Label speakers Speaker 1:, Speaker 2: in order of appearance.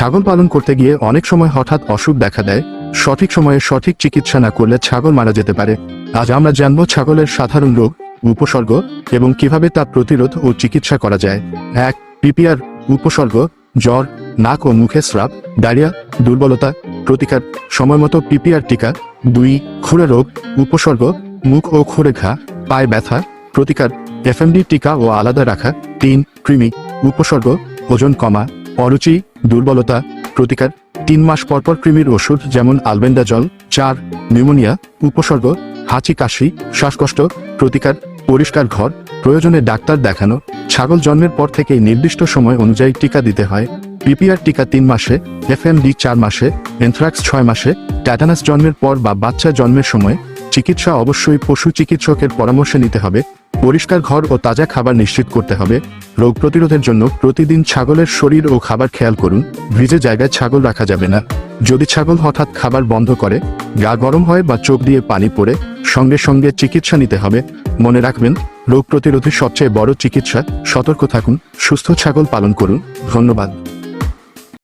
Speaker 1: ছাগল পালন করতে গিয়ে অনেক সময় হঠাৎ অসুখ দেখা দেয়। সঠিক সময়ে সঠিক চিকিৎসা না করলে ছাগল মারা যেতে পারে। আজ আমরা জানব ছাগলের সাধারণ রোগ, উপসর্গ এবং কীভাবে তা প্রতিরোধ ও চিকিৎসা করা যায়। এক, পিপিআর, উপসর্গ, জ্বর, নাক ও মুখে স্রাব, ডায়রিয়া, দুর্বলতা, প্রতিকার, সময়মতো পিপিআর টিকা। দুই খুরে রোগ, উপসর্গ, মুখ ও খুরে ঘা, পায়ে ব্যথা, প্রতিকার, এফএমডি টিকা ও আলাদা রাখা। তিন, কৃমি, উপসর্গ, ওজন কমা। অরুচি, দুর্বলতা, প্রতিকার, তিন মাস পরপর কৃমির ওষুধ যেমন আলবেন্ডাজল, চার, নিউমোনিয়া, উপসর্গ, হাঁচি, কাশি, শ্বাসকষ্ট, প্রতিকার, পরিষ্কার ঘর, প্রয়োজনে ডাক্তার দেখানো, ছাগল জন্মের পর থেকে নির্দিষ্ট সময় অনুযায়ী টিকা দিতে হয়। পিপিআর টিকা তিন মাসে, এফএমডি চার মাসে, এনথ্রাক্স ছয় মাসে ট্যাটানাস জন্মের পর বা বাচ্চা জন্মের সময়, চিকিৎসা অবশ্যই পশু চিকিৎসকের পরামর্শ নিতে হবে। পরিষ্কার ঘর ও তাজা খাবার নিশ্চিত করতে হবে। রোগ প্রতিরোধের জন্য প্রতিদিন ছাগলের শরীর ও খাবার খেয়াল করুন। ভিজে জায়গায় ছাগল রাখা যাবে না। যদি ছাগল হঠাৎ খাবার বন্ধ করে, গা গরম হয় বা চোখ দিয়ে পানি পড়ে, সঙ্গে সঙ্গে চিকিৎসা নিতে হবে। মনে রাখবেন, রোগ প্রতিরোধের সবচেয়ে বড় চিকিৎসা, সতর্ক থাকুন, সুস্থ ছাগল পালন করুন। ধন্যবাদ।